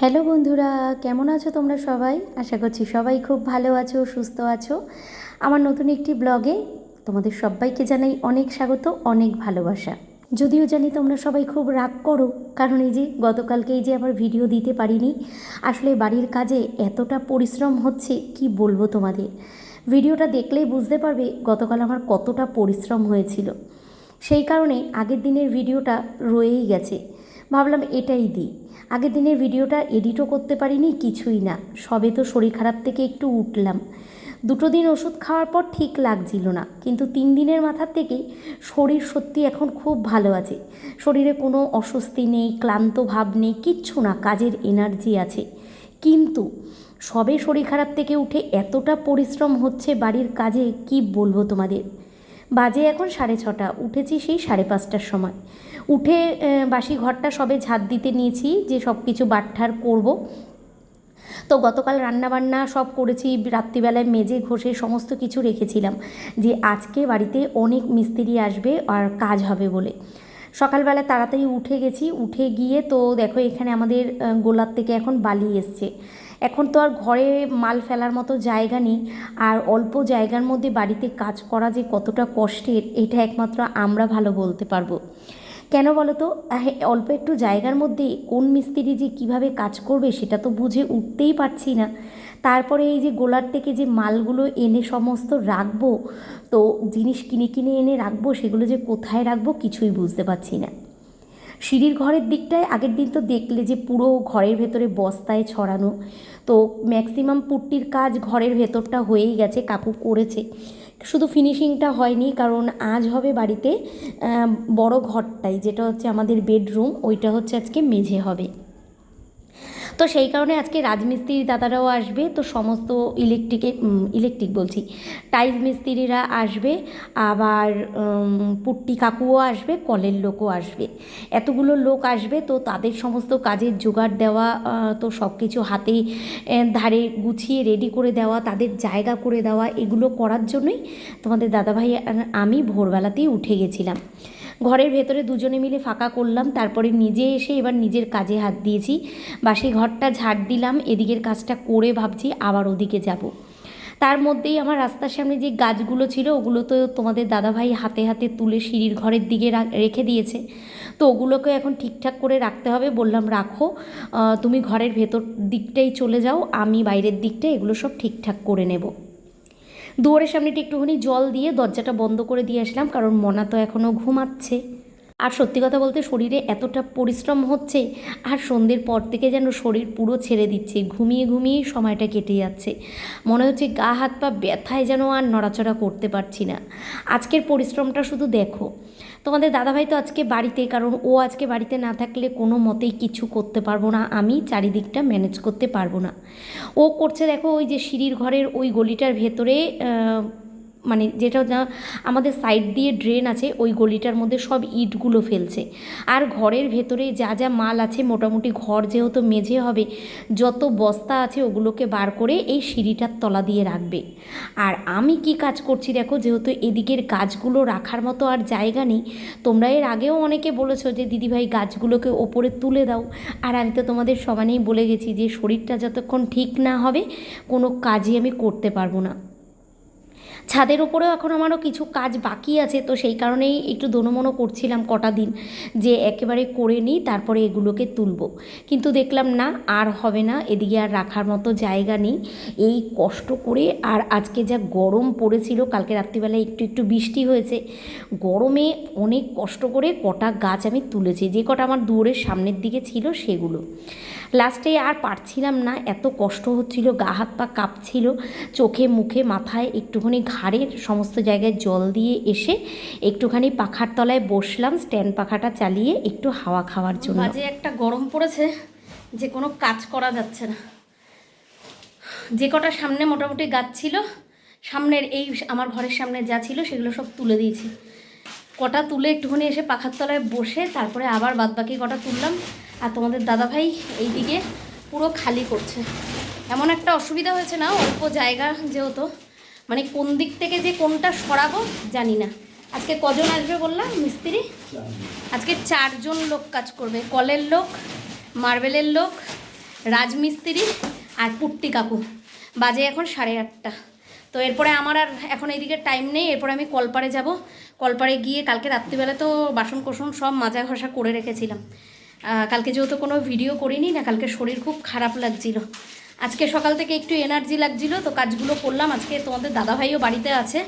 Hello বন্ধুরা, কেমন আছো তোমরা সবাই? আশা করছি সবাই খুব ভালো আছো, সুস্থ আছো। আমার নতুন একটি ব্লগে তোমাদের সবাইকে জানাই অনেক স্বাগত, অনেক ভালোবাসা। যদিও জানি তোমরা সবাই খুব রাগ করো, কারণ এই যে গতকালকে এই যে আমার ভিডিও দিতে পারিনি, আসলে বাড়ির কাজে এতটা পরিশ্রম হচ্ছে, কি বলব তোমাদের? ভিডিওটা দেখলেই বুঝতে পারবে গতকাল আমার কতটা পরিশ্রম হয়েছিল। সেই কারণে আগের দিনের ভিডিওটা রয়েই গেছে। ভাবলাম এটাই দিই। আগের দিনের ভিডিওটা এডিটও করতে পারিনি, কিছুই না। সবে তো শরীর খারাপ থেকে একটু উঠলাম। দুটো দিন ওষুধ খাওয়ার পর ঠিক লাগছিল না, কিন্তু তিন দিনের মাথার থেকে শরীর সত্যি এখন খুব ভালো আছে। শরীরে কোনো অস্বস্তি নেই, ক্লান্ত ভাব নেই, কিচ্ছু না, কাজের এনার্জি আছে। কিন্তু সবে শরীর খারাপ থেকে উঠে এতটা পরিশ্রম হচ্ছে বাড়ির কাজে, কি বলব তোমাদের? বাজে এখন সাড়ে ছটা, উঠেছি সেই সাড়ে পাঁচটার সময়। উঠে বাসি ঘরটা সবে ঝাঁত দিতে নিয়েছি যে সব কিছু বাটঠার করব। তো গতকাল রান্নাবান্না সব করেছি, রাত্রিবেলায় মেজে ঘষে সমস্ত কিছু রেখেছিলাম যে আজকে বাড়িতে অনেক মিস্ত্রি আসবে আর কাজ হবে বলে। সকালবেলা তাড়াতাড়ি উঠে গেছি। উঠে গিয়ে তো দেখো এখানে আমাদের গোলার থেকে এখন বালি এসছে। এখন তো আর ঘরে মাল ফেলার মতো জায়গা নেই। আর অল্প জায়গার মধ্যে বাড়িতে কাজ করা যে কতটা কষ্টের, এটা একমাত্র আমরা ভালো বলতে পারব। কেন বলো তো অল্প একটু জায়গার মধ্যে কোন মিস্ত্রি যে কীভাবে কাজ করবে সেটা তো বুঝে উঠতেই পারছি না। তারপরে এই যে গোলার থেকে যে মালগুলো এনে সমস্ত রাখব, তো জিনিস কিনে কিনে এনে রাখব, সেগুলো যে কোথায় রাখব কিছুই বুঝতে পারছি না। সিঁড়ির ঘরের দিকটায় আগের দিন তো দেখলে যে পুরো ঘরের ভেতরে বস্তায় ছড়ানো, তো ম্যাক্সিমাম পুট্টির কাজ ঘরের ভেতরটা হয়েই গেছে, কাকু করেছে। শুধু ফিনিশিংটা হয়নি, কারণ আজ হবে বাড়িতে বড় ঘরটাই, যেটা হচ্ছে আমাদের বেডরুম ওইটা হচ্ছে আজকে মেঝে হবে। তো সেই কারণে আজকে রাজমিস্ত্রির দাদারাও আসবে। তো সমস্ত ইলেকট্রিকের ইলেকট্রিক বলছি, টাইলস মিস্ত্রিরা আসবে। আবার পুট্টি কাকুও আসবে, কলের লোকও আসবে। এতগুলো লোক আসবে তো তাদের সমস্ত কাজের জোগাড় দেওয়া তো সব কিছু হাতে ধারে গুছিয়ে রেডি করে দেওয়া, তাদের জায়গা করে দেওয়া, এগুলো করার জন্যই তোমাদের দাদাভাই আমি ভোরবেলাতেই উঠে গেছিলাম। ঘরের ভেতরে দুজনে মিলে ফাঁকা করলাম, তারপরে নিজে এসে এবার নিজের কাজে হাত দিয়েছি। বাসি ঘরটা ঝাড় দিলাম, এদিকের কাজটা করে ভাবছি আবার ওদিকে যাব। তার মধ্যেই আমার রাস্তার সামনে যে গাছগুলো ছিল, ওগুলো তো তোমাদের দাদাভাই হাতে হাতে তুলে সিঁড়ির ঘরের দিকে রেখে দিয়েছে। তো ওগুলোকে এখন ঠিকঠাক করে রাখতে হবে। বললাম, রাখো। তুমি ঘরের ভেতর দিকটাই চলে যাও, আমি বাইরের দিকটা এগুলো সব ঠিকঠাক করে নেব। দুয়ারের সামনেটি একটুখানি জল দিয়ে দরজাটা বন্ধ করে দিয়ে আসলাম, কারণ মনা তো এখনও ঘুমাচ্ছে। আর সত্যি কথা বলতে শরীরে এতটা পরিশ্রম হচ্ছে, আর সন্ধ্যের পর থেকে যেন শরীর পুরো ছেড়ে দিচ্ছে, ঘুমিয়ে ঘুমিয়ে সময়টা কেটে যাচ্ছে। মনে হচ্ছে গা, হাত, পা ব্যথায় যেন আর নড়াচড়া করতে পারছি না। আজকের পরিশ্রমটা শুধু দেখো। তোমাদের দাদাভাই তো আজকে বাড়িতে, কারণ ও আজকে বাড়িতে না থাকলে কোনো মতেই কিছু করতে পারব না, আমি চারিদিকটা ম্যানেজ করতে পারব না। ও করছে দেখো ওই যে সিঁড়ির ঘরের ওই গলিটার ভেতরে মানে যেটা আমাদের সাইড দিয়ে ড্রেন আছে, ওই গলিটার মধ্যে সব ইটগুলো ফেলছে। আর ঘরের ভেতরে যা যা মাল আছে, মোটামুটি ঘর যেহেতু মেঝে হবে, যত বস্তা আছে ওগুলোকে বার করে এই সিঁড়িটার তলা দিয়ে রাখবে। আর আমি কি কাজ করছি দেখো, যেহেতু এদিকের গাছগুলো রাখার মতো আর জায়গা নেই, তোমরা এর আগেও অনেকে বলেছ যে, দিদিভাই, গাছগুলোকে ওপরে তুলে দাও। আর আমি তো তোমাদের সমানেই বলে গেছি যে, শরীরটা যতক্ষণ ঠিক না হবে, কোনো কাজই আমি করতে পারব না। ছাদের উপরেও এখন আমারও কিছু কাজ বাকি আছে, তো সেই কারণেই একটু দোনোমনো করছিলাম কটা দিন, যে একেবারে করে নিই, তারপরে এগুলোকে তুলব। কিন্তু দেখলাম না, আর হবে না, এদিকে আর রাখার মতো জায়গা নেই। এই কষ্ট করে আর আজকে যা গরম পড়েছিল, কালকে রাত্রিবেলায় একটু একটু বৃষ্টি হয়েছে, গরমে অনেক কষ্ট করে কটা গাছ আমি তুলেছি, যে কটা আমার দূরের সামনের দিকে ছিল সেগুলো। লাস্টে আর পারছিলাম না, এত কষ্ট হচ্ছিল, গা হাত পা কাঁপছিল, চোখে মুখে মাথায় একটুখানি ঘাড়ের সমস্ত জায়গায় জল দিয়ে এসে একটুখানি পাখার তলায় বসলাম, স্ট্যান্ড পাখাটা চালিয়ে একটু হাওয়া খাওয়ার জন্য। বাজে একটা গরম পড়েছে, যে কোনো কাজ করা যাচ্ছে না। যে কটা সামনে মোটামুটি গাছ ছিল, সামনের এই আমার ঘরের সামনে যা ছিল সেগুলো সব তুলে দিয়েছি। কটা তুলে একটুখানি এসে পাখার তলায় বসে তারপরে আবার বাদবাকি কটা তুললাম আর তোমাদের দাদাভাই এইদিকে পুরো খালি করছে। এমন একটা অসুবিধা হয়েছে না, অল্প জায়গা যেহেতু। মানে কোন দিক থেকে যে কোনটা সরাবো জানি না। আজকে কজন আসবে বললাম? মিস্ত্রি? আজকে চারজন লোক কাজ করবে। কলের লোক, মার্বেলের লোক, রাজমিস্ত্রি আর পুট্টি কাকু। বাজে এখন সাড়ে আটটা। তো এরপরে আমার আর এখন এইদিকে টাইম নেই। এরপরে আমি কলপারে যাব। কলপারে গিয়ে কালকে রাত্রিবেলা তো বাসন কোসন সব মাজা ঘষা করে রেখেছিলাম। কালকে যেহেতু কোনো ভিডিও করিনি না, কালকে শরীর খুব খারাপ লাগছিল। আজকে সকাল থেকে একটু এনার্জি লাগছিল, তো কাজগুলো করলাম। আজকে তোমাদের দাদাভাইও বাড়িতে আছে।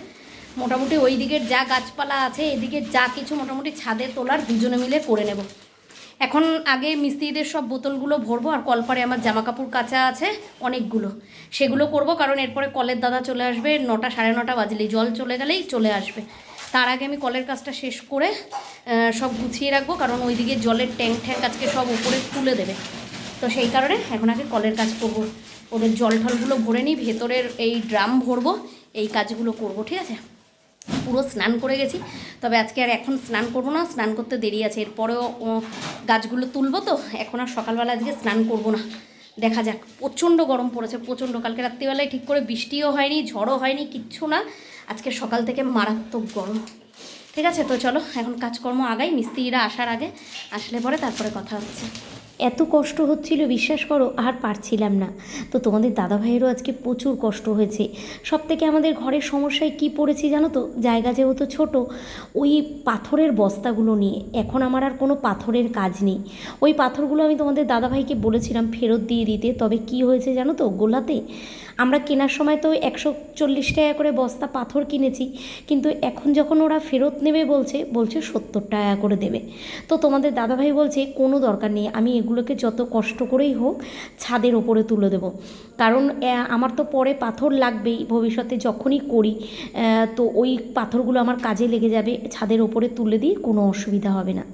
মোটামুটি ওই দিকের যা গাছপালা আছে এদিকে যা কিছু মোটামুটি ছাদে তোলার দুজনে মিলে করে নেব। এখন আগে মিস্ত্রিদের সব বোতলগুলো ভরবো, আর কলপারে আমার জামা কাপড় কাচা আছে, অনেকগুলো। সেগুলো করব, কারণ এরপরে কলের দাদা চলে আসবে, নটা সাড়ে নটা বাজলেই, জল চলে গেলেই চলে আসবে। তার আগে আমি কলের কাজটা শেষ করে সব গুছিয়ে রাখব, কারণ ওইদিকে জলের ট্যাঙ্ক ট্যাঙ্ক আজকে সব উপরে তুলে দেবে। তো সেই কারণে এখন আগে কলের কাজ করব। ওদের জল টলগুলো ভরে নিই, ভেতরের এই ড্রাম ভরবো, এই কাজগুলো করব, ঠিক আছে? পুরো স্নান করে গেছি। তবে আজকে আর এখন স্নান করব না, স্নান করতে দেরি আছে। এরপরেও গাছগুলো তুলবো তো, এখন আর সকালবেলা আজকে স্নান করব না। দেখা যাক, প্রচণ্ড গরম পড়েছে, প্রচণ্ড। কালকে রাত্রিবেলায় ঠিক করে বৃষ্টিও হয়নি, ঝড়ও হয়নি, কিচ্ছু না। আজকে সকাল থেকে মারাত্মক গরম। ঠিক আছে? তো চলো, এখন কাজকর্ম আগাই, মিস্ত্রিরা আসার আগে আসলে পরে তারপরে কথা হচ্ছে। এত কষ্ট হচ্ছিল, বিশ্বাস করো, আর পারছিলাম না। তো তোমাদের দাদা ভাইয়েরও আজকে প্রচুর কষ্ট হয়েছে। সব থেকে আমাদের ঘরের সমস্যায় কি পড়েছি জানো তো? জায়গা যেহেতু ছোট, ওই পাথরের বস্তাগুলো নিয়ে। এখন আমার আর কোনো পাথরের কাজ নেই। ওই পাথরগুলো আমি তোমাদের দাদা ভাইকে বলেছিলাম ফেরত দিয়ে দিতে। তবে কি হয়েছে জানো তো, গোলাতে? আমরা কেনার সময় তো একশো চল্লিশ টাকা করে বস্তা পাথর কিনেছি। কিন্তু এখন যখন ওরা ফেরত নেবে বলছে বলছে সত্তর টাকা করে দেবে। তো তোমাদের দাদাভাই বলছে, কোনো দরকার নেই, আমি এগুলোকে যত কষ্ট করেই হোক ছাদের ওপরে তুলে দেব। কারণ আমার তো পরে পাথর লাগবেই ভবিষ্যতে যখনই করি তো ওই পাথরগুলো আমার কাজে লেগে যাবে, ছাদের ওপরে তুলে দিই কোনো অসুবিধা হবে না।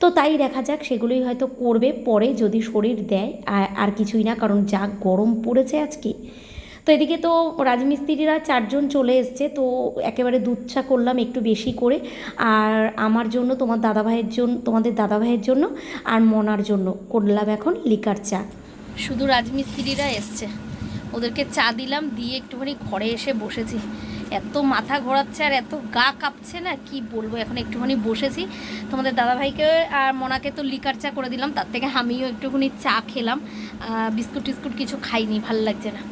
তো তাই দেখা যাক, সেগুলোই হয়তো করবে, পরে যদি শরীর দেয় আর আর কিছুই না, কারণ যা গরম পড়েছে আজকে তো এদিকে তো রাজমিস্ত্রিরা চারজন চলে এসছে, তো একেবারে চা করলাম একটু বেশি করে। আর আমার জন্য, তোমার দাদাভাইয়ের জন্য তোমাদের দাদাভাইয়ের জন্য আর মনার জন্য করলাম এখন লিকার চা। শুধু রাজমিস্ত্রিরা এসছে। ওদেরকে চা দিলাম, দিয়ে একটুখানি ঘরে এসে বসেছি। এত মাথা ঘোরাচ্ছে আর এত গা কাঁপছে না, কি বলব? এখন একটুখানি বসেছি। তোমাদের দাদাভাইকে আর মনাকে তো লিকার চা করে দিলাম, তার থেকে আমিও একটুখানি চা খেলাম। বিস্কুট টিস্কুট কিছু খাইনি, ভালো লাগছে না।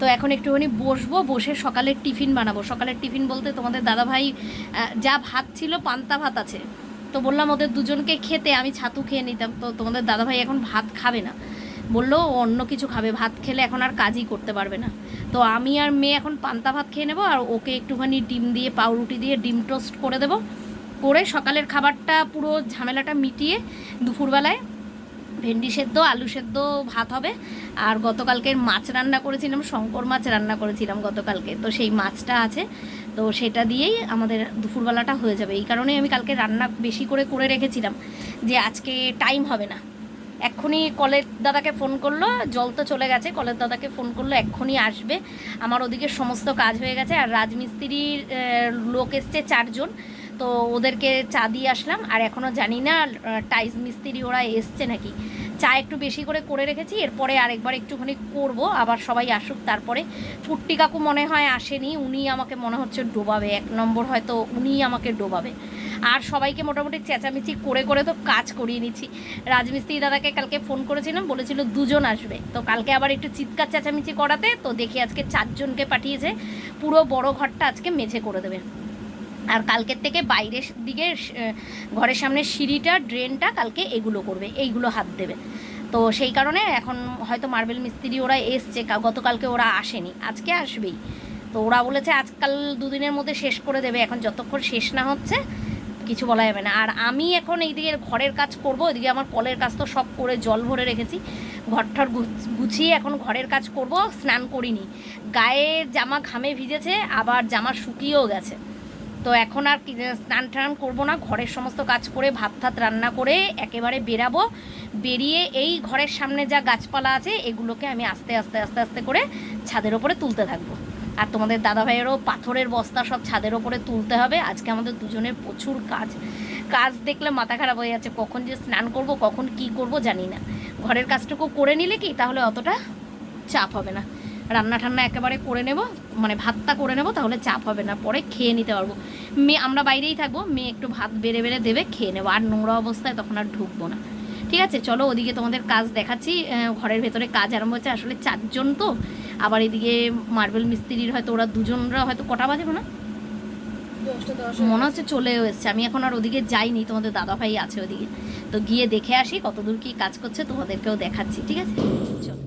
তো এখন একটুখানি বসবো, বসে সকালের টিফিন বানাবো। সকালের টিফিন বলতে তোমাদের দাদাভাই যা ভাত ছিল পান্তা ভাত আছে। তো বললাম ওদের দুজনকে খেতে, আমি ছাতু খেয়ে নিতাম। তো তোমাদের দাদাভাই এখন ভাত খাবে না। বলল ও অন্য কিছু খাবে, ভাত খেলে এখন আর কাজই করতে পারবে না। তো আমি আর মেয়ে এখন পান্তা ভাত খেয়ে নেব আর ওকে একটুখানি ডিম দিয়ে, পাউরুটি দিয়ে ডিম টোস্ট করে দেবো। করে সকালের খাবারটা পুরো ঝামেলাটা মিটিয়ে দুপুরবেলায় ভেন্ডি সেদ্ধ, আলু সেদ্ধ ভাত হবে। আর গতকালকের মাছ রান্না করেছিলাম, শঙ্কর মাছ রান্না করেছিলাম গতকালকে। তো সেই মাছটা আছে। তো সেটা দিয়েই আমাদের দুপুরবেলাটা হয়ে যাবে। এই কারণেই আমি কালকে রান্না বেশি করে করে রেখেছিলাম যে আজকে টাইম হবে না। এক্ষুনি কলের দাদাকে ফোন করল, জল তো চলে গেছে, কলের দাদাকে ফোন করল, এক্ষুনি আসবে। আমার ওদিকে সমস্ত কাজ হয়ে গেছে। আর রাজমিস্ত্রির লোক এসছে চারজন। তো ওদেরকে চা দিয়ে আসলাম। আর এখনও জানি না টাইস মিস্ত্রি ওরা এসছে নাকি। চা একটু বেশি করে করে রেখেছি, এরপরে আরেকবার একটুখানি করব। আবার সবাই আসুক তারপরে। ফুট্টি কাকু মনে হয় আসেনি, উনি আমাকে মনে হচ্ছে ডোবাবে। এক নম্বর হয়তো উনিই আমাকে ডোবাবে। আর সবাইকে মোটামুটি চেঁচামেচি করে করে তো কাজ করিয়ে নিচ্ছি। রাজমিস্ত্রি দাদাকে কালকে ফোন করেছিলাম, বলেছিল দুজন আসবে। তো কালকে আবার একটু চিৎকার চেঁচামেচি করাতে, তো দেখি আজকে চারজনকে পাঠিয়েছে। পুরো বড় ঘরটা আজকে মেঝে করে দেবে। আর কালকের থেকে বাইরের দিকে ঘরের সামনে সিঁড়িটা, ড্রেনটা কালকে এগুলো করবে, এইগুলো হাত দেবে। তো সেই কারণে এখন হয়তো মার্বেল মিস্ত্রি ওরা এসছে গতকালকে ওরা আসেনি, আজকে আসবেই। তো ওরা বলেছে আজকাল দুদিনের মধ্যে শেষ করে দেবে, এখন যতক্ষণ শেষ না হচ্ছে, কিছু বলা যাবে না। আর আমি এখন এইদিকে ঘরের কাজ করব ওইদিকে আমার কলের কাজ তো সব করে জল ভরে রেখেছি। ঘরঠর গুছিয়ে এখন ঘরের কাজ করব, স্নান করিনি। গায়ে জামা ঘামে ভিজেছে, আবার জামা শুকিয়েও গেছে। তো এখন আর স্নান টান করব না, ঘরের সমস্ত কাজ করে, ভাত ভাত রান্না করে একেবারে বেরাবো। বেরিয়ে এই ঘরের সামনে যা গাছপালা আছে, এগুলোকে আমি আস্তে আস্তে আস্তে আস্তে করে ছাদের ওপরে তুলতে থাকব। আর তোমাদের দাদাভাইয়েরও পাথরের বস্তা সব ছাদের ওপরে তুলতে হবে। আজকে আমাদের দুজনের প্রচুর কাজ। কাজ দেখলে মাথা খারাপ হয়ে যাচ্ছে, কখন যে স্নান করব, কখন কি করব জানি না। ঘরের কাজটুকু করে নিলে কি, তাহলে অতটা চাপ হবে না। রান্না ঠান্না একেবারে করে নেব মানে ভাতটা করে নেব তাহলে চাপ হবে না পরে খেয়ে নিতে পারব। মেয়ে আমরা বাইরেই থাকব মেয়ে একটু ভাত বেড়ে বেড়ে দেবে খেয়ে নেব আর নোংরা অবস্থায় তখন আর ঢুকবো না। ঠিক আছে চলো ওদিকে তোমাদের কাজ দেখাচ্ছি ঘরের ভেতরে কাজ আরম্ভ হচ্ছে আসলে চারজন তো আবার এদিকে মার্বেল মিস্ত্রির হয়তো ওরা দুজনরা হয়তো কটা বাজে না মনে হচ্ছে চলেও এসছে আমি এখন আর ওদিকে যাইনি তোমাদের দাদা ভাই আছে ওদিকে। তো গিয়ে দেখে আসি কতদূর কি কাজ করছে তোমাদেরকেও দেখাচ্ছি ঠিক আছে? চলো।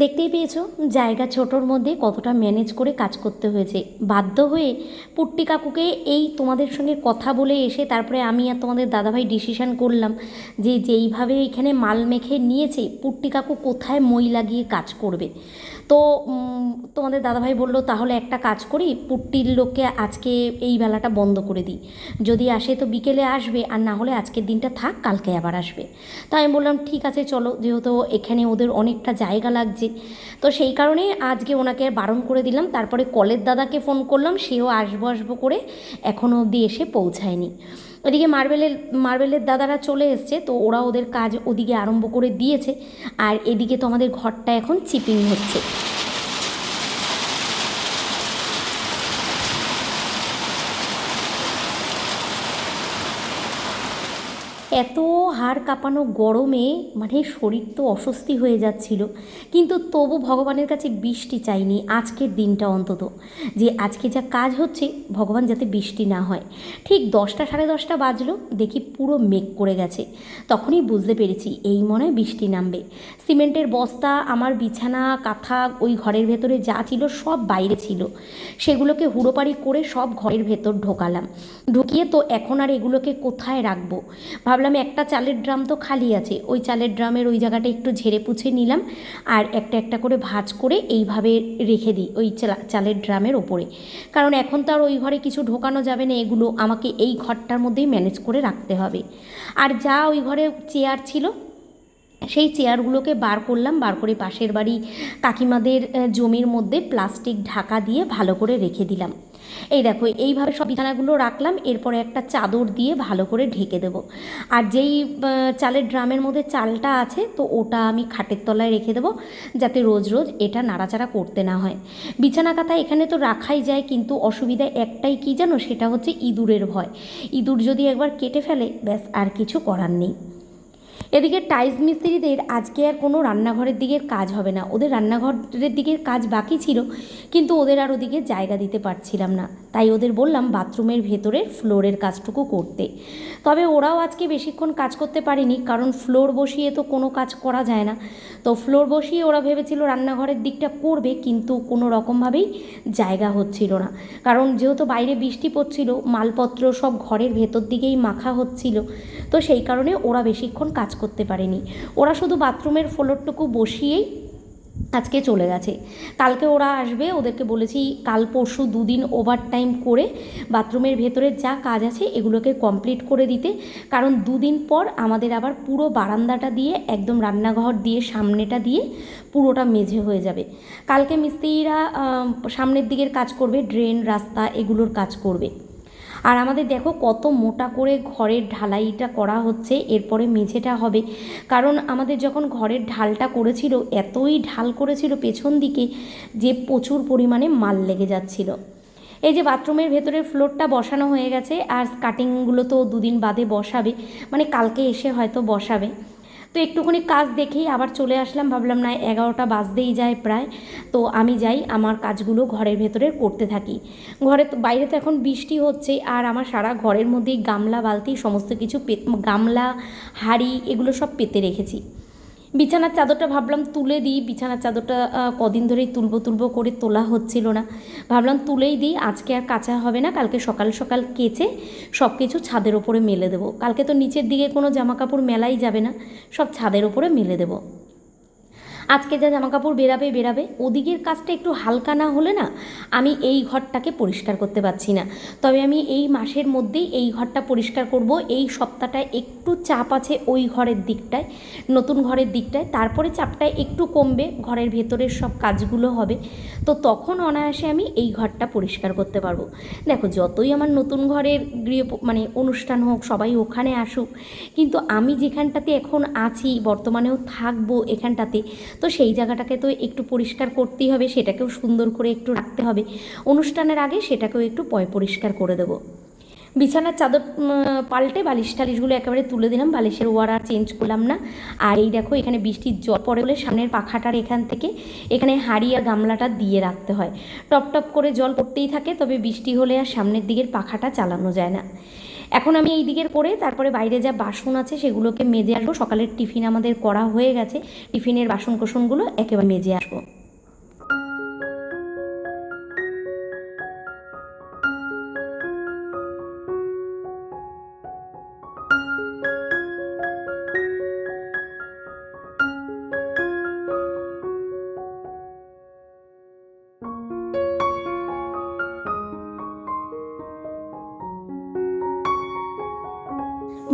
দেখতেই পেয়েছ, জায়গা ছোটোর মধ্যে কতটা ম্যানেজ করে কাজ করতে হয়েছে। বাধ্য হয়ে পুট্টি কাকুকে এই তোমাদের সঙ্গে কথা বলে এসে তারপরে আমি আর তোমাদের দাদাভাই ডিসিশান করলাম যে যেইভাবে এখানে মাল মেখে নিয়েছে, পুট্টি কাকু কোথায় মই লাগিয়ে কাজ করবে। তো তোমাদের দাদাভাই বলল, তাহলে একটা কাজ করি, পুট্টির লোককে আজকে এই বেলাটা বন্ধ করে দিই। যদি আসে তো বিকেলে আসবে, আর না হলে আজকের দিনটা থাক, কালকে আবার আসবে। তো আমি বললাম, ঠিক আছে, চলো, যেহেতু এখানে ওদের অনেকটা জায়গা লাগছে। তো সেই কারণে আজকে ওনাকে বারণ করে দিলাম। তারপরে কলের দাদাকে ফোন করলাম, সেও আসব আসব করে এখনও অবধি এসে পৌঁছায়নি। ওদিকে মার্বেলের মার্বেলের দাদারা চলে এসছে, তো ওরা ওদের কাজ ওদিকে আরম্ভ করে দিয়েছে। আর এদিকে তো আমাদের ঘরটা এখন চিপিং হচ্ছে। এত হাড় কাঁপানো গরমে মানে শরীর তো অস্বস্তি হয়ে যাচ্ছিল। কিন্তু তবু ভগবানের কাছে বৃষ্টি চাইনি আজকের দিনটা অন্তত। যে আজকে যা কাজ হচ্ছে, ভগবান যাতে বৃষ্টি না হয়। ঠিক দশটা সাড়ে দশটা বাজলো, দেখি পুরো মেঘ করে গেছে। তখনই বুঝতে পেরেছি এই মনে হয় বৃষ্টি নামবে। সিমেন্টের বস্তা, আমার বিছানা, কাঁথা, ওই ঘরের ভেতরে যা ছিল সব বাইরে ছিল। সেগুলোকে হুড়োপাড়ি করে সব ঘরের ভেতর ঢোকালাম। ঢুকিয়ে তো এখন আর এগুলোকে কোথায় রাখব? ভাবলাম একটা চালের ড্রাম তো খালি আছে। ওই চালের ড্রামের ওই জায়গাটা একটু ঝেড়ে পুছে নিলাম আর একটা একটা করে ভাঁজ করে এইভাবে রেখে দিই ওই চালা- চালের ড্রামের ওপরে। কারণ এখন তো আর ওই ঘরে কিছু ঢোকানো যাবে না, এগুলো আমাকে এই ঘরটার মধ্যেই ম্যানেজ করে রাখতে হবে। আর যা ওই ঘরে চেয়ার ছিল, সেই চেয়ারগুলোকে বার করলাম, বার করে পাশের বাড়ি কাকিমাদের জমির মধ্যে প্লাস্টিক ঢাকা দিয়ে ভালো করে রেখে দিলাম। এই দেখো, এইভাবে সব বিছানাগুলো রাখলাম, এরপরে একটা চাদর দিয়ে ভালো করে ঢেকে দেবো। আর যেই চালের ড্রামের মধ্যে চালটা আছে, তো ওটা আমি খাটের তলায় রেখে দেবো, যাতে রোজ রোজ এটা নাড়াচাড়া করতে না হয়। বিছানা কাঁথা এখানে তো রাখাই যায়, কিন্তু অসুবিধা একটাই কী জানো? সেটা হচ্ছে ইঁদুরের ভয়। ইঁদুর যদি একবার কেটে ফেলে, ব্যাস, আর কিছু করার নেই। এদিকে টাইলস মিস্ত্রিদের আজকে আর কোনো রান্নাঘরের দিকের কাজ হবে না। ওদের রান্নাঘরের দিকের কাজ বাকি ছিল, কিন্তু ওদের আর ওদিকে জায়গা দিতে পারছিলাম না। তাই ওদের বললাম বাথরুমের ভেতরের ফ্লোরের কাজটুকু করতে। তবে ওরাও আজকে বেশিক্ষণ কাজ করতে পারেনি, কারণ ফ্লোর বসিয়ে তো কোনো কাজ করা যায় না। তো ফ্লোর বসিয়ে ওরা ভেবেছিল রান্নাঘরের দিকটা করবে, কিন্তু কোনো রকমভাবেই জায়গা হচ্ছিল না। কারণ যেহেতু বাইরে বৃষ্টি পড়ছিল, মালপত্র সব ঘরের ভেতর দিকেই মাখা হচ্ছিল, তো সেই কারণে ওরা বেশিক্ষণ কাজ করতে পারেনি। ওরা শুধু বাথরুমের ফ্লোরটুকু বসিয়েই আজকে চলে গেছে। কালকে ওরা আসবে, ওদেরকে বলেছি কাল পরশু দুদিন ওভার টাইম করে বাথরুমের ভেতরে যা কাজ আছে এগুলোকে কমপ্লিট করে দিতে। কারণ দুদিন পর আমাদের আবার পুরো বারান্দাটা দিয়ে, একদম রান্নাঘর দিয়ে সামনেটা দিয়ে পুরোটা মেঝে হয়ে যাবে। কালকে মিস্ত্রিরা সামনের দিকের কাজ করবে, ড্রেন, রাস্তা এগুলোর কাজ করবে। আর আমাদের দেখো কত মোটা করে ঘরের ঢালাইটা করা হচ্ছে, এরপরে মেঝেটা হবে। কারণ আমাদের যখন ঘরের ঢালটা করেছিল, এতই ঢাল করেছিল পেছন দিকে যে প্রচুর পরিমাণে মাল লেগে যাচ্ছিল। এই যে বাথরুমের ভেতরে ফ্লোরটা বসানো হয়ে গেছে, আর কাটিংগুলো তো দুদিন বাদে বসাবে মানে কালকে এসে হয়তো বসাবে। তো একটুখানি কাজ দেখেই আবার চলে আসলাম। ভাবলাম, না, এগারোটা বাজতেই যায় প্রায়। তো আমি যাই আমার কাজগুলো ঘরের ভেতরে করতে থাকি। ঘরে তো, বাইরে তো এখন বৃষ্টি হচ্ছে আর আমার সারা ঘরের মধ্যেই গামলা, বালতি, সমস্ত কিছু গামলা, হাড়ি, এগুলো সব পেতে রেখেছি। বিছানার চাদরটা ভাবলাম তুলে দিই, বিছানার চাদরটা কদিন ধরেই তুলবো তুলবো করে তোলা হচ্ছিল না। ভাবলাম তুলেই দিই, আজকে আর কাঁচা হবে না, কালকে সকাল সকাল কেচে সব কিছু ছাদের ওপরে মেলে দেবো। কালকে তো নিচের দিকে কোনো জামা কাপড় মেলাই যাবে না, সব ছাদের ওপরে মেলে দেবো। আজকে যা জামা কাপড় বেরাবে বেরাবে, ওদিকের কাজটা একটু হালকা না হলে না আমি এই ঘরটাকে পরিষ্কার করতে পারছি না। তবে আমি এই মাসের মধ্যেই এই ঘরটা পরিষ্কার করব। এই সপ্তাহটায় একটু চাপ আছে ওই ঘরের দিকটায়, নতুন ঘরের দিকটায়। তারপরে চাপটা একটু কমবে, ঘরের ভেতরের সব কাজগুলো হবে। তো তখন অনায়াসে আমি এই ঘরটা পরিষ্কার করতে পারব। দেখো, যতই আমার নতুন ঘরের গৃহ মানে অনুষ্ঠান হোক, সবাই ওখানে আসুক, কিন্তু আমি যেখানটাতে এখন আছি, বর্তমানেও থাকব এখানটাতে তো সেই জায়গাটাকে তো একটু পরিষ্কার করতেই হবে, সেটাকেও সুন্দর করে একটু রাখতে হবে। অনুষ্ঠানের আগে সেটাকেও একটু পয় পরিষ্কার করে দেবো। বিছানার চাদর পাল্টে বালিশ টালিশগুলো একেবারে তুলে দিলাম, বালিশের ওয়ার আর চেঞ্জ করলাম না। আর এই দেখো, এখানে বৃষ্টির জল পড়ে বলে সামনের পাখাটার এখান থেকে এখানে হাঁড়ি আর গামলাটা দিয়ে রাখতে হয়। টপ টপ করে জল পড়তেই থাকে, তবে বৃষ্টি হলে আর সামনের দিকের পাখাটা চালানো যায় না। এখন আমি এই দিকের করে, তারপরে বাইরে যা বাসন আছে সেগুলোকে মেজে আসব। সকালের টিফিন আমাদের করা হয়ে গেছে। টিফিনের বাসন কোসনগুলো একেবারে মেজে আসব।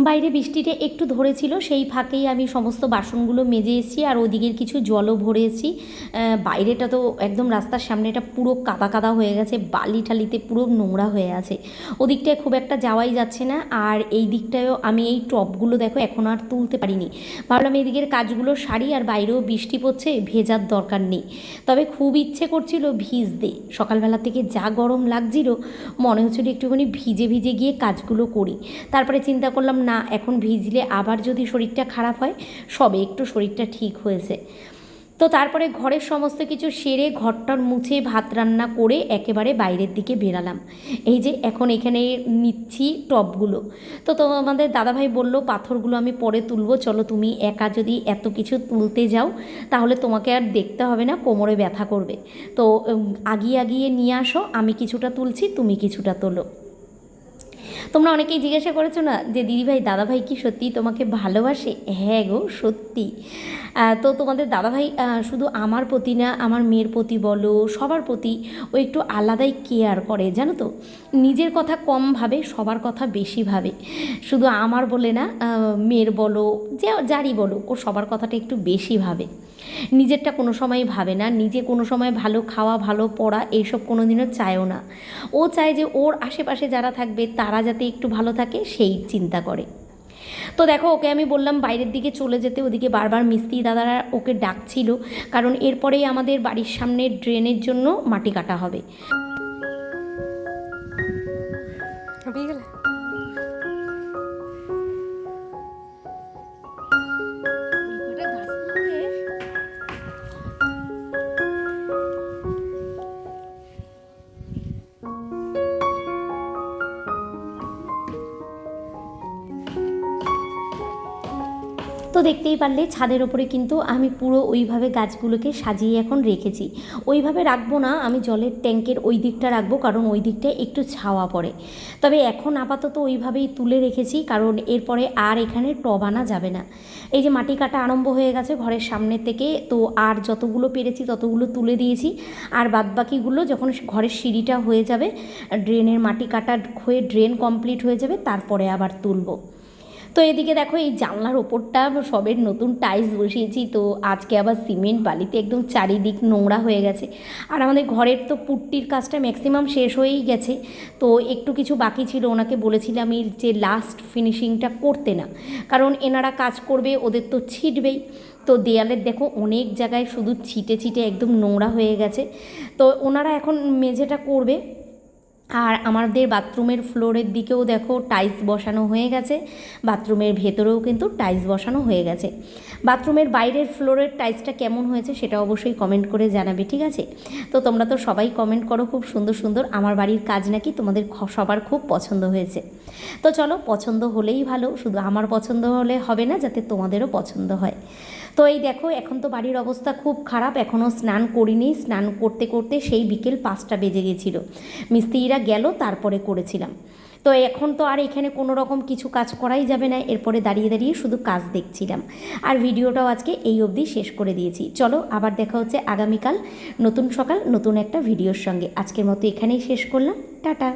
বাইরে বৃষ্টিটা একটু ধরেছিল সেই ফাঁকেই আমি সমস্ত বাসনগুলো মেজে এসেছি আর ওদিকের কিছু জলও ভরেছি আহ, বাইরেটা তো একদম রাস্তার সামনেটা পুরো কাদা কাদা হয়ে গেছে বালি ঠালিতে পুরো নোংরা হয়ে আছে। ওদিকটায় খুব একটা যাওয়াই যাচ্ছে না আর এই দিকটায়ও আমি এই টপগুলো দেখো এখন আর তুলতে পারিনি। ভাবলাম এদিকের কাজগুলো সারি আর বাইরেও বৃষ্টি পড়ছে ভেজার দরকার নেই। তবে খুব ইচ্ছে করছিল ভিজতে। সকালবেলা থেকে যা গরম লাগছিল মনে হচ্ছিল একটুখানি ভিজে ভিজে গিয়ে কাজগুলো করি। তারপরে চিন্তা করলাম না এখন ভিজলে আবার যদি শরীরটা খারাপ হয়, সবে একটু শরীরটা ঠিক হয়েছে। তো তারপরে ঘরের সমস্ত কিছু সেরে ঘরটার মুছে ভাত রান্না করে একেবারে বাইরের দিকে বেরালাম। এই যে এখন এখানে নিচ্ছি টবগুলো তো তো আমাদের দাদাভাই বলল, পাথরগুলো আমি পরে তুলবো। চলো তুমি একা যদি এত কিছু তুলতে যাও, তাহলে তোমাকে আর দেখতে হবে না, কোমরে ব্যথা করবে। তো আগিয়ে আগিয়ে নিয়ে আসো, আমি কিছুটা তুলছি, তুমি কিছুটা তোলো। তোমরা অনেকেই জিজ্ঞাসা করেছ না যে, দিদিভাই, দাদাভাই কি সত্যি তোমাকে ভালোবাসে? হ্যাঁ গো, সত্যি। তো তোমাদের দাদাভাই শুধু আমার প্রতি না, আমার মেয়ের প্রতি বলো, সবার প্রতি ও একটু আলাদাই কেয়ার করে, জানো তো? নিজের কথা কম ভাবে, সবার কথা বেশি ভাবে। শুধু আমার বলে না মেয়ের বলো, যে যারই বলো, ও সবার কথাটা একটু বেশি ভাবে। নিজেরটা কোনো সময় ভাবে না, নিজে কোনো সময় ভালো খাওয়া, ভালো পড়া এইসব কোনো দিনও চায়ও না। ও চায় যে ওর আশেপাশে যারা থাকবে তারা যাতে একটু ভালো থাকে সেই চিন্তা করে। তো দেখো, ওকে আমি বললাম বাইরের দিকে চলে যেতে, ওদিকে বারবার মিস্ত্রি দাদারা ওকে ডাকছিল, কারণ এরপরেই আমাদের বাড়ির সামনে ড্রেনের জন্য মাটি কাটা হবে। তো দেখতেই পারলে ছাদের ওপরে কিন্তু আমি পুরো ওইভাবে গাছগুলোকে সাজিয়ে এখন রেখেছি। ওইভাবে রাখব না, আমি জলের ট্যাঙ্কের ওই দিকটা রাখব কারণ ওই দিকটায় একটু ছাওয়া পড়ে। তবে এখন আপাতত ওইভাবেই তুলে রেখেছি কারণ এরপরে আর এখানে টব আনা যাবে না। এই যে মাটি কাটা আরম্ভ হয়ে গেছে ঘরের সামনে থেকে, তো আর যতগুলো পেরেছি ততগুলো তুলে দিয়েছি। আর বাদবাকিগুলো যখন ঘরের সিঁড়িটা হয়ে যাবে, ড্রেনের মাটি কাটা হয়ে ড্রেন কমপ্লিট হয়ে যাবে, তারপরে আবার তুলবো। তো এদিকে দেখো, এই জানলার ওপরটা সবের নতুন টাইলস বসিয়েছি, তো আজকে আবার সিমেন্ট বালিতে একদম চারিদিক নোংরা হয়ে গেছে। আর আমাদের ঘরের তো পুট্টির কাজটা ম্যাক্সিমাম শেষ হয়েই গেছে, তো একটু কিছু বাকি ছিল, ওনাকে বলেছিলাম এই যে লাস্ট ফিনিশিংটা করতে না। কারণ এনারা কাজ করবে, ওদের তো ছিটবেই। তো দেয়ালের দেখো, অনেক জায়গায় শুধু ছিটে ছিটে একদম নোংরা হয়ে গেছে। তো ওনারা এখন মেঝেটা করবে আর আমাদের বাথরুমের ফ্লোরের দিকেও দেখো টাইলস বসানো হয়ে গেছে, বাথরুমের ভেতরেও কিন্তু টাইলস বসানো হয়ে গেছে। বাথরুমের বাইরের ফ্লোরের টাইলসটা কেমন হয়েছে সেটা অবশ্যই কমেন্ট করে জানাবে, ঠিক আছে? তো তোমরা তো সবাই কমেন্ট করো, খুব সুন্দর সুন্দর। আমার বাড়ির কাজ নাকি তোমাদের সবার খুব পছন্দ হয়েছে। তো চলো, পছন্দ হলেই ভালো, শুধু আমার পছন্দ হলে হবে না, যাতে তোমাদেরও পছন্দ হয়। তো এই দেখো, এখন তো বাড়ির অবস্থা খুব খারাপ এখনও স্নান করিনি। স্নান করতে করতে সেই বিকেল পাঁচটা বেজে গেছিল। মিস্ত্রিরা গেল, তারপরে করেছিলাম। তো এখন তো আর এখানে কোনো রকম কিছু কাজ করাই যাবে না, এরপরে দাঁড়িয়ে দাঁড়িয়ে শুধু কাজ দেখছিলাম। আর ভিডিওটাও আজকে এই অবধি শেষ করে দিয়েছি। চলো, আবার দেখা হচ্ছে আগামীকাল নতুন সকাল, নতুন একটা ভিডিওর সঙ্গে। আজকের মতো এখানেই শেষ করলাম। টাটা।